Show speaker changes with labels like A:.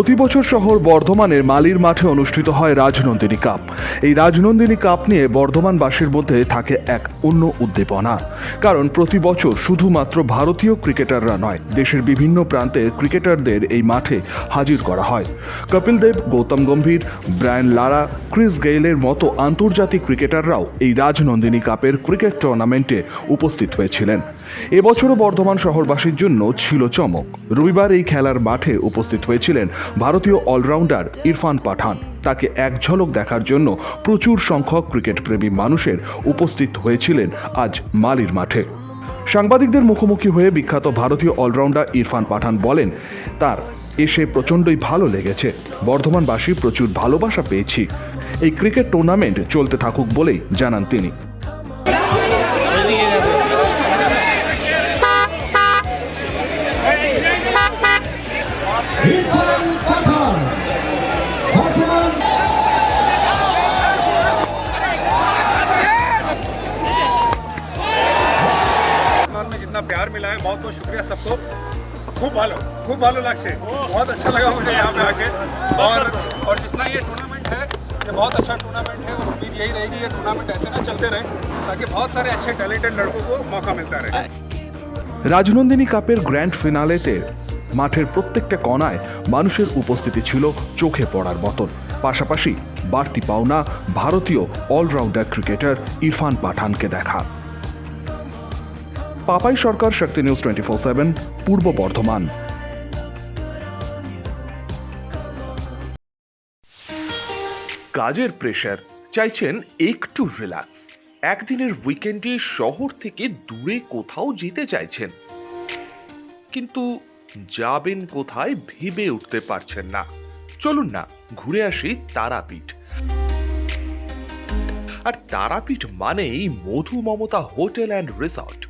A: প্রতি বছর শহর বর্ধমানের মালির মাঠে অনুষ্ঠিত হয় রাজনন্দিনী কাপ। এই রাজনন্দিনী কাপ নিয়ে বর্ধমানবাসীর মধ্যে থাকে এক অন্য উদ্দীপনা। কারণ প্রতি বছর শুধুমাত্র ভারতীয় ক্রিকেটাররা নয়, দেশের বিভিন্ন প্রান্তের ক্রিকেটারদের এই মাঠে হাজির করা হয়। Kapil Dev, Gautam Gambhir, Brian Lara, Chris গেইলের মতো আন্তর্জাতিক ক্রিকেটাররাও এই রাজনন্দিনী কাপের ক্রিকেট টুর্নামেন্টে উপস্থিত হয়েছিলেন। এবছরও বর্ধমান শহরবাসীর জন্য ছিল চমক। রবিবার এই খেলার মাঠে উপস্থিত হয়েছিলেন ভারতীয় অলরাউন্ডার ইরফান পাঠান। তাকে এক ঝলক দেখার জন্য প্রচুর সংখ্যক ক্রিকেট প্রেমী মানুষের উপস্থিত হয়েছিলেন আজ মালির মাঠে। সাংবাদিকদের মুখোমুখি হয়ে বিখ্যাত ভারতীয় অলরাউন্ডার ইরফান পাঠান বলেন, তার এসে প্রচণ্ডই ভালো লেগেছে। বর্ধমানবাসী প্রচুর ভালোবাসা পেয়েছি। এই ক্রিকেট টুর্নামেন্ট চলতে থাকুক বলেই জানান তিনি।
B: मिला है बहुत बहुत शुक्रिया सबको खूब भालो खूब भालो लक्ष्य बहुत अच्छा लगा मुझे यहाँ पे आके और और जितना ये टूर्नामेंट है ये बहुत अच्छा टूर्नामेंट है और उम्मीद यही रहेगी ये टूर्नामेंट ऐसे ना चलते रहे ताकि बहुत सारे अच्छे टैलेंटेड लड़कों को मौका मिलता रहे
A: রাজনন্দিনী কাপের গ্র্যান্ড ফিনালেতে মাঠের প্রত্যেকটা কণায় মানুষের উপস্থিতি ছিল চোখে পড়ার মতন পাশাপাশি বাড়তি পাওনা ভারতীয় অলরাউন্ডার ক্রিকেটার ইরফান পাঠানকে দেখা Papai Sarkar, Shakti news twenty four seven, Purba Bardhaman.
C: কাজের প্রেশার চাইছেন একটু রিল্যাক্স একদিনের উইকেন্ডে শহর থেকে দূরে কোথাও যেতে চাইছেন। কিন্তু যাবেন কোথায় ভেবে উঠতে পারছেন না। চলুন না, ঘুরে আসি তারাপীঠ। আর তারাপীঠ মানেই Madhu Mamata hotel and resort.